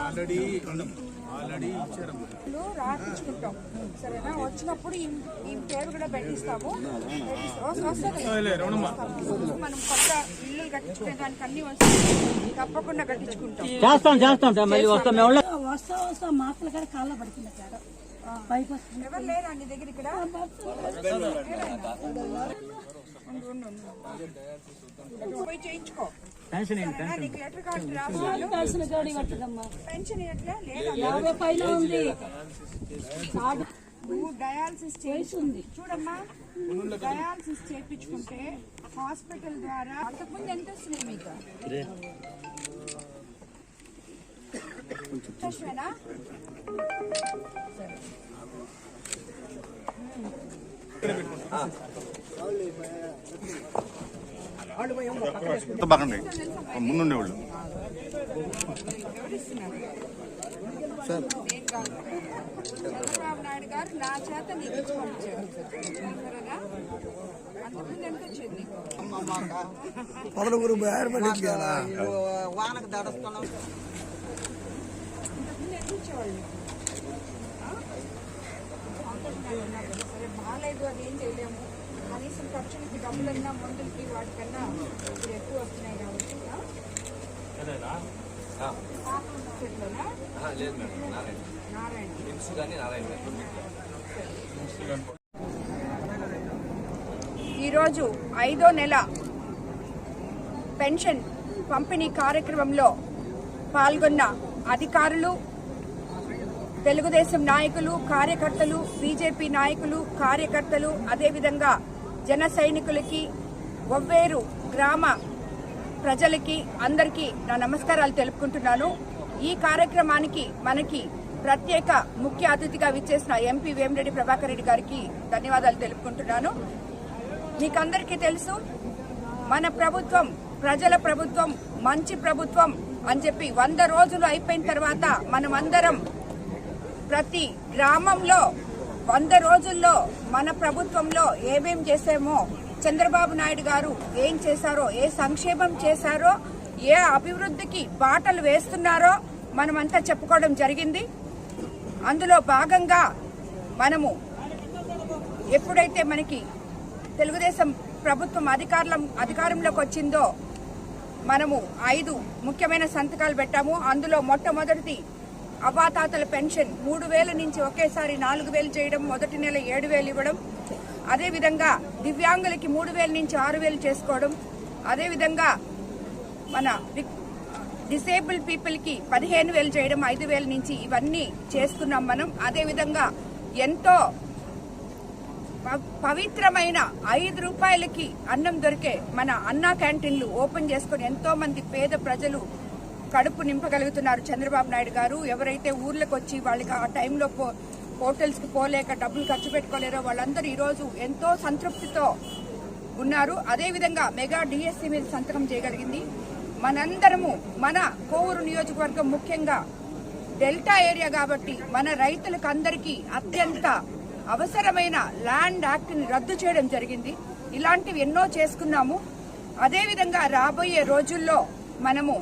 Already already ఇచ్చారమ్మా. ఇల్లు రాపించుకుంటాం సరేనా? వచ్చినప్పుడు ఈ పేరు కూడా పెట్టిస్తాము. మనం కొత్త ఇల్లు కట్టించుకునే దానికి అన్ని వస్తాయి. తప్పకుండా కట్టించుకుంటాం. చేస్తాం చేస్తాం. సార్ మళ్ళీ వస్తాం. మేము. వస్తా వస్తా మాటలు కూడా కాళ్ళ పడుతుంది సార్ పైకి వస్తుంది ఎవరు లేరా నీ దగ్గర ఇక్కడ. పోయి చేయించుకో. పెన్షన్ పెన్షన్ యాభై పైన ఉంది. నువ్వు డయాలసిస్ ఉంది. చూడమ్మా. డయాలసిస్ చేయించుకుంటే హాస్పిటల్ ద్వారా అంతకుముందు ఎంత వస్తున్నాయి మీకు? కష్టమేనా బాగుంది. ముందుండే వాళ్ళు ఎవరిస్తున్నారు నేను కాదు. చంద్రబాబు నాయుడు గారు నా చేత నీకు ఇచ్చి పంపించారు సరేనా అంతకుముందు ఎంత వచ్చింది కదా వానకు దడుస్తున్నాం ఇంతకుముందు ఎంత ఇచ్చేవాళ్ళు? అంతకుముందు. సరే బాగాలేదు అది ఏం చేయలేము. కనీసం ఖర్చులకి డబ్బులన్నా మందులకి వాటికన్నా ఇప్పుడు ఎక్కువ వస్తున్నాయి కాబట్టి ఈరోజు ఐదో నెల పెన్షన్ పంపిణీ కార్యక్రమంలో పాల్గొన్న అధికారులు తెలుగుదేశం నాయకులు కార్యకర్తలు బీజేపీ నాయకులు కార్యకర్తలు అదేవిధంగా జన సైనికులకి ఒవ్వేరు గ్రామ ప్రజలకి అందరికీ నా నమస్కారాలు తెలుపుకుంటున్నాను. ఈ కార్యక్రమానికి మనకి ప్రత్యేక ముఖ్య అతిథిగా విచ్చేసిన ఎంపీ వేమిరెడ్డి ప్రభాకర్ రెడ్డి గారికి ధన్యవాదాలు తెలుపుకుంటున్నాను. మీకందరికీ తెలుసు మన ప్రభుత్వం ప్రజల ప్రభుత్వం మంచి ప్రభుత్వం అని చెప్పి వంద రోజులు అయిపోయిన తర్వాత మనం అందరం ప్రతి గ్రామంలో వంద రోజుల్లో మన ప్రభుత్వంలో ఏమేం చేసామో చంద్రబాబు నాయుడు గారు ఏం చేశారో ఏ సంక్షేమం చేశారో ఏ అభివృద్ధికి బాటలు వేస్తున్నారో మనమంతా చెప్పుకోవడం జరిగింది. అందులో భాగంగా మనము ఎప్పుడైతే మనకి తెలుగుదేశం ప్రభుత్వం అధికారం అధికారంలోకి వచ్చిందో మనము ఐదు ముఖ్యమైన సంతకాలు పెట్టాము. అందులో మొట్టమొదటిది అవాతాతల పెన్షన్ మూడు వేల నుంచి ఒకేసారి నాలుగు వేలు చేయడం మొదటి నెల ఏడు వేలు ఇవ్వడం అదేవిధంగా దివ్యాంగులకి మూడు వేల నుంచి ఆరు వేలు చేసుకోవడం అదేవిధంగా మన డిసేబుల్ పీపుల్కి పదిహేను వేలు చేయడం ఐదు వేల నుంచి ఇవన్నీ చేస్తున్నాం మనం. అదేవిధంగా ఎంతో ప- పవిత్రమైన ఐదు రూపాయలకి అన్నం దొరికే మన అన్నా క్యాంటీన్లు ఓపెన్ చేసుకొని ఎంతో మంది పేద ప్రజలు కడుపు నింపగలుగుతున్నారు చంద్రబాబు నాయుడు గారు. ఎవరైతే ఊర్లకు వచ్చి వాళ్ళకి ఆ టైంలో పో హోటల్స్ పోలేక డబ్బులు ఖర్చు పెట్టుకోలేరో వాళ్ళందరూ ఈరోజు ఎంతో సంతృప్తితో ఉన్నారు. అదేవిధంగా మెగా డిఎస్సీ మీద సంతకం చేయగలిగింది. మనందరము మన కోవూరు నియోజకవర్గం ముఖ్యంగా డెల్టా ఏరియా కాబట్టి మన రైతులకు అందరికీ అత్యంత అవసరమైన ల్యాండ్ యాక్ట్ని రద్దు చేయడం జరిగింది. ఇలాంటివి ఎన్నో చేసుకున్నాము. అదేవిధంగా రాబోయే రోజుల్లో మనము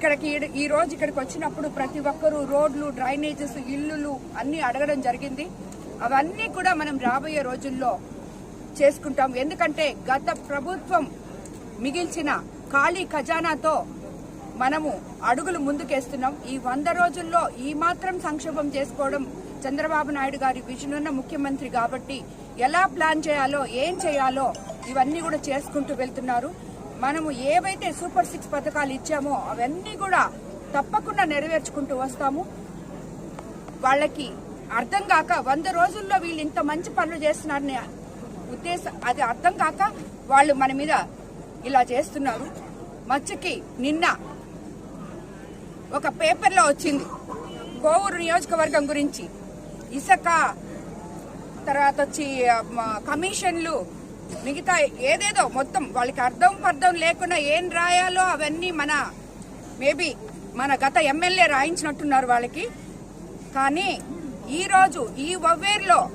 ఇక్కడికి ఈ- రోజు ఇక్కడికి వచ్చినప్పుడు ప్రతి ఒక్కరూ రోడ్లు డ్రైనేజెస్ ఇల్లులు అన్ని అడగడం జరిగింది. అవన్నీ కూడా మనం రాబోయే రోజుల్లో చేసుకుంటాం. ఎందుకంటే గత ప్రభుత్వం మిగిల్చిన ఖాళీ ఖజానాతో మనము అడుగులు ముందుకేస్తున్నాం. ఈ వంద రోజుల్లో ఈ మాత్రం సంక్షోభం చేసుకోవడం చంద్రబాబు నాయుడు గారి విజన్ ఉన్న ముఖ్యమంత్రి కాబట్టి ఎలా ప్లాన్ చేయాలో ఏం చేయాలో ఇవన్నీ కూడా చేసుకుంటూ వెళ్తున్నారు. మనము ఏవైతే సూపర్ సిక్స్ పథకాలు ఇచ్చామో అవన్నీ కూడా తప్పకుండా నెరవేర్చుకుంటూ వస్తాము. వాళ్ళకి అర్థం కాక వంద రోజుల్లో వీళ్ళు ఇంత మంచి పనులు చేస్తున్నారని ఉద్దేశం అది అర్థం కాక వాళ్ళు మన మీద ఇలా చేస్తున్నారు. మచ్చకి నిన్న ఒక పేపర్లో వచ్చింది. కోవూరు నియోజకవర్గం గురించి. ఇసుక తర్వాత వచ్చి కమిషన్లు మిగతా ఏదేదో మొత్తం వాళ్ళకి అర్థం అర్థం లేకుండా ఏం రాయాలో అవన్నీ మన మేబీ మన గత ఎమ్మెల్యే రాయించినట్టున్నారు వాళ్ళకి. కానీ ఈ రోజు ఈ వవ్వేరులో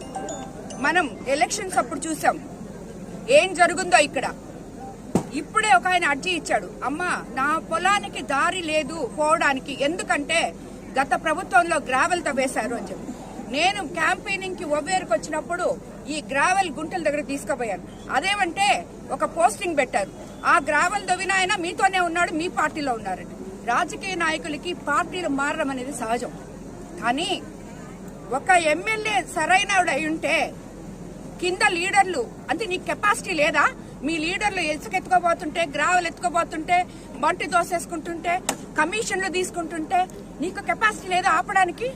మనం ఎలక్షన్స్ అప్పుడు చూసాం. ఏం జరుగుందో ఇక్కడ. ఇప్పుడే ఒక ఆయన అర్జీ ఇచ్చాడు. అమ్మా నా పొలానికి దారి లేదు పోవడానికి. ఎందుకంటే గత ప్రభుత్వంలో గ్రావెల్ తవ్వేశారు అని చెప్పి. నేను క్యాంపెయినింగ్కి ఒవ్వేరుకు వచ్చినప్పుడు ఈ గ్రావెల్ గుంటల దగ్గర తీసుకుపోయాను అదేమంటే ఒక పోస్టింగ్ పెట్టారు. ఆ గ్రావెల్ దవ్విన ఆయన మీతోనే ఉన్నాడు మీ పార్టీలో ఉన్నారండి రాజకీయ నాయకులకి పార్టీలు మారడం అనేది సహజం. కానీ ఒక ఎమ్మెల్యే సరైనడు అయి ఉంటే కింద లీడర్లు అంటే నీకు కెపాసిటీ లేదా? మీ లీడర్లు ఇసుక ఎత్తుకోబోతుంటే గ్రావెల్ ఎత్తుకోబోతుంటే బంటి దోసేసుకుంటుంటే కమిషన్లు తీసుకుంటుంటే నీకు కెపాసిటీ లేదా ఆపడానికి?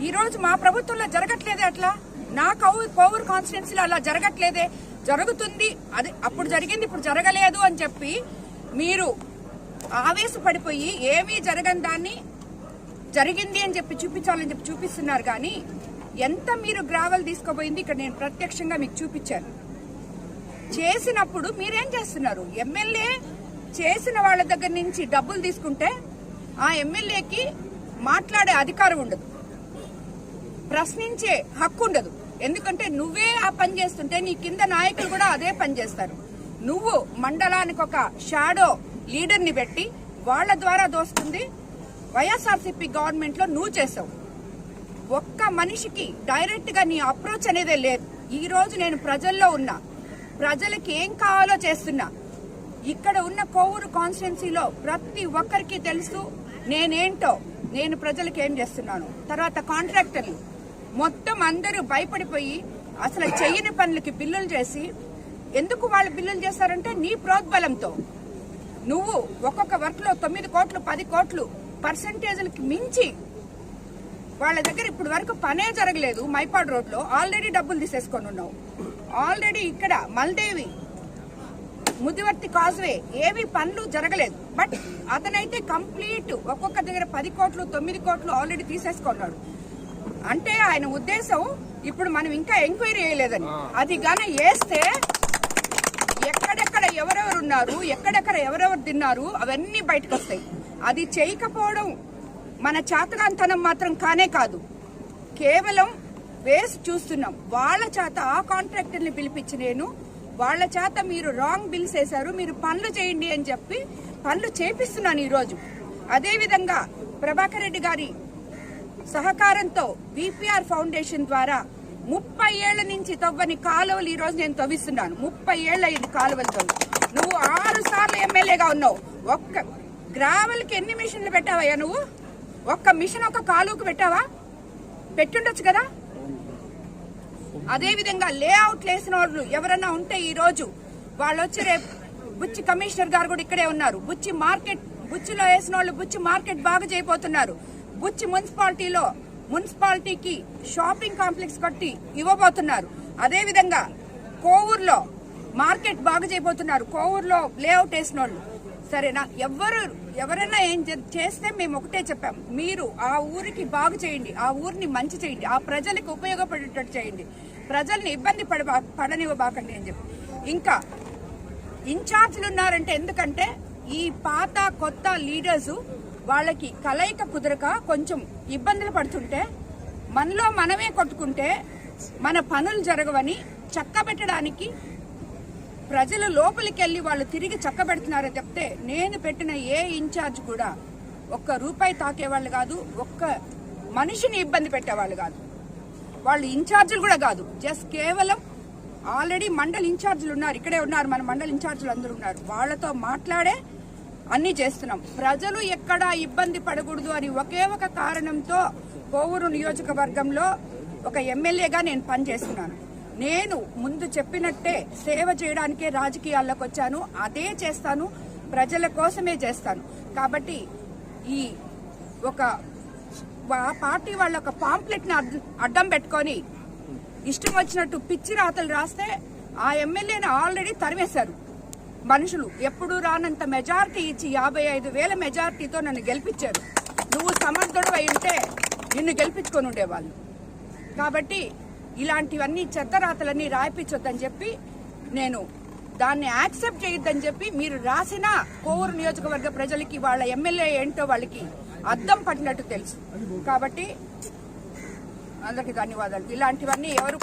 ఈ రోజు మా ప్రభుత్వంలో జరగట్లేదే అట్లా? నా కౌ- కోవూరు కాన్స్టిట్యున్సీలో అలా జరగట్లేదే? జరుగుతుంది. అది అప్పుడు జరిగింది ఇప్పుడు జరగలేదు అని చెప్పి మీరు ఆవేశపడిపోయి ఏమీ జరగని దాన్ని జరిగింది అని చెప్పి చూపించాలని చెప్పి చూపిస్తున్నారు కానీ ఎంత మీరు గ్రావెల్ తీసుకోబోయింది ఇక్కడ నేను ప్రత్యక్షంగా మీకు చూపించాను. చేసినప్పుడు మీరేం చేస్తున్నారు? ఎమ్మెల్యే చేసిన వాళ్ళ దగ్గర నుంచి డబ్బులు తీసుకుంటే ఆ ఎమ్మెల్యేకి మాట్లాడే అధికారం ఉండదు. ప్రశ్నించే హక్కు ఉండదు. ఎందుకంటే నువ్వే ఆ పని చేస్తుంటే నీ కింద నాయకులు కూడా అదే పని చేస్తారు. నువ్వు మండలానికి ఒక షాడో లీడర్ని పెట్టి వాళ్ళ ద్వారా దోస్తుంది. వైఎస్ఆర్సీపీ గవర్నమెంట్లో నువ్వు చేసావు. ఒక్క మనిషికి డైరెక్ట్గా నీ అప్రోచ్ అనేదే లేదు. ఈ రోజు నేను ప్రజల్లో ఉన్నా ప్రజలకి ఏం కావాలో చేస్తున్నా. ఇక్కడ ఉన్న కోవూరు కాన్స్టిట్యున్సీలో ప్రతి ఒక్కరికి తెలుసు నేనేంటో నేను ప్రజలకు ఏం చేస్తున్నాను. తర్వాత కాంట్రాక్టర్లు మొత్తం అందరూ భయపడిపోయి అసలు చెయ్యని పనులకి బిల్లులు చేసి ఎందుకు వాళ్ళు బిల్లులు చేశారంటే నీ ప్రోద్బలంతో. నువ్వు ఒక్కొక్క వర్క్లో తొమ్మిది కోట్లు పది కోట్లు పర్సంటేజ్లకి మించి వాళ్ళ దగ్గర ఇప్పుడు వరకు పనే జరగలేదు మైపాడు రోడ్లో ఆల్రెడీ డబ్బులు తీసేసుకొని ఉన్నావు. ఆల్రెడీ ఇక్కడ మల్దేవి ముదివర్తి కాజ్వే ఏవి పనులు జరగలేదు. బట్ అతనైతే కంప్లీట్ ఒక్కొక్క దగ్గర పది కోట్లు తొమ్మిది కోట్లు ఆల్రెడీ తీసేసుకున్నాడు. అంటే ఆయన ఉద్దేశం ఇప్పుడు మనం ఇంకా ఎంక్వైరీ చేయలేదని. అది గాన వేస్తే ఎక్కడెక్కడ ఎవరెవరు ఉన్నారు ఎక్కడెక్కడ ఎవరెవరు తిన్నారు అవన్నీ బయటకు వస్తాయి అది చేయకపోవడం మన చాతకాంతనం మాత్రం కానే కాదు. కేవలం వేసి చూస్తున్నాం. వాళ్ళ చేత ఆ కాంట్రాక్టర్ని పిలిపించి నేను వాళ్ళ చేత మీరు రాంగ్ బిల్స్ వేశారు మీరు పనులు చేయండి అని చెప్పి పనులు చేపిస్తున్నాను ఈ రోజు అదే విధంగా ప్రభాకర్ రెడ్డి గారి సహకారంతో విపిఆర్ ఫౌండేషన్ ద్వారా ముప్పై ఏళ్ళ నుంచి తవ్వని కాలువలు ఈ రోజు నేను తవ్విస్తున్నాను. ముప్పై ఏళ్ళ అయింది కాలువలతో. నువ్వు ఆరు సార్లు ఎమ్మెల్యేగా ఉన్నావు. ఒక్క గ్రావెల్కి ఎన్ని మిషన్లు పెట్టావయ్యా నువ్వు? ఒక్క మిషన్ ఒక కాలువకు పెట్టావా? పెట్టుండొచ్చు కదా? అదే విధంగా లేఅవుట్ వేసిన వాళ్ళు ఎవరన్నా ఉంటే ఈ రోజు వాళ్ళు వచ్చి రేపు బుచ్చి కమిషనర్ గారు కూడా ఇక్కడే ఉన్నారు. బుచ్చి మార్కెట్ బుచ్చిలో వేసిన వాళ్ళు బుచ్చి మార్కెట్ బాగా చేయబోతున్నారు. బుచ్చి మున్సిపాలిటీలో మున్సిపాలిటీకి షాపింగ్ కాంప్లెక్స్ కట్టి ఇవ్వబోతున్నారు. అదేవిధంగా కోవూరులో మార్కెట్ బాగా చేయబోతున్నారు. కోవూరులో లేఅవుట్ వేసిన వాళ్ళు సరేనా? ఎవరు ఎవరైనా ఏం చేస్తే మేము ఒకటే చెప్పాం. మీరు ఆ ఊరికి బాగు చేయండి. ఆ ఊరిని మంచి చేయండి. ఆ ప్రజలకు ఉపయోగపడేటట్టు చేయండి. ప్రజల్ని ఇబ్బంది పడబా పడనివ్వబాకండి అని చెప్పి. ఇంకా ఇన్ఛార్జ్లు ఉన్నారంటే ఎందుకంటే ఈ పాత కొత్త లీడర్సు వాళ్ళకి కలయిక కుదరక కొంచెం ఇబ్బందులు పడుతుంటే మనలో మనమే కొట్టుకుంటే మన పనులు జరగవని చక్కబెట్టడానికి ప్రజలు లోపలికి వెళ్ళి వాళ్ళు తిరిగి చక్కబెడుతున్నారని చెప్తే నేను పెట్టిన ఏ ఇన్ఛార్జ్ కూడా ఒక్క రూపాయి తాకేవాళ్ళు కాదు ఒక్క మనిషిని ఇబ్బంది పెట్టేవాళ్ళు కాదు. వాళ్ళు ఇన్ఛార్జీలు కూడా కాదు జస్ట్ కేవలం ఆల్రెడీ మండల్ ఇన్ఛార్జీలు ఉన్నారు ఇక్కడే ఉన్నారు మన మండల్ ఇన్ఛార్జీలు అందరూ ఉన్నారు. వాళ్ళతో మాట్లాడే అన్ని చేస్తున్నాం. ప్రజలు ఎక్కడా ఇబ్బంది పడకూడదు అని ఒకే ఒక కారణంతో కోవూరు నియోజకవర్గంలో ఒక ఎమ్మెల్యేగా నేను పనిచేస్తున్నాను. నేను ముందు చెప్పినట్టే సేవ చేయడానికే రాజకీయాల్లోకి వచ్చాను. అదే చేస్తాను. ప్రజల కోసమే చేస్తాను. కాబట్టి ఈ ఒక పార్టీ వాళ్ళ ఒక పాంప్లెట్ని అడ్డం పెట్టుకొని ఇష్టం వచ్చినట్టు పిచ్చి రాతలు రాస్తే ఆ ఎమ్మెల్యేని ఆల్రెడీ తరివేశారు మనుషులు ఎప్పుడు రానంత మెజారిటీ ఇచ్చి యాభై ఐదు వేల మెజారిటీతో నన్ను గెలిపించారు. నువ్వు సమర్థుడు అయి ఉంటే నిన్ను గెలిపించుకొని ఉండేవాళ్ళు. కాబట్టి ఇలాంటివన్నీ చెత్త రాతలన్నీ రాయిపించొద్దని చెప్పి నేను దాన్ని యాక్సెప్ట్ చేయొద్దని చెప్పి మీరు రాసిన కోవూరు నియోజకవర్గ ప్రజలకి వాళ్ళ ఎమ్మెల్యే ఏంటో వాళ్ళకి అద్దం పట్టినట్టు తెలుసు. కాబట్టి అందరికీ ధన్యవాదాలు. ఇలాంటివన్నీ ఎవరు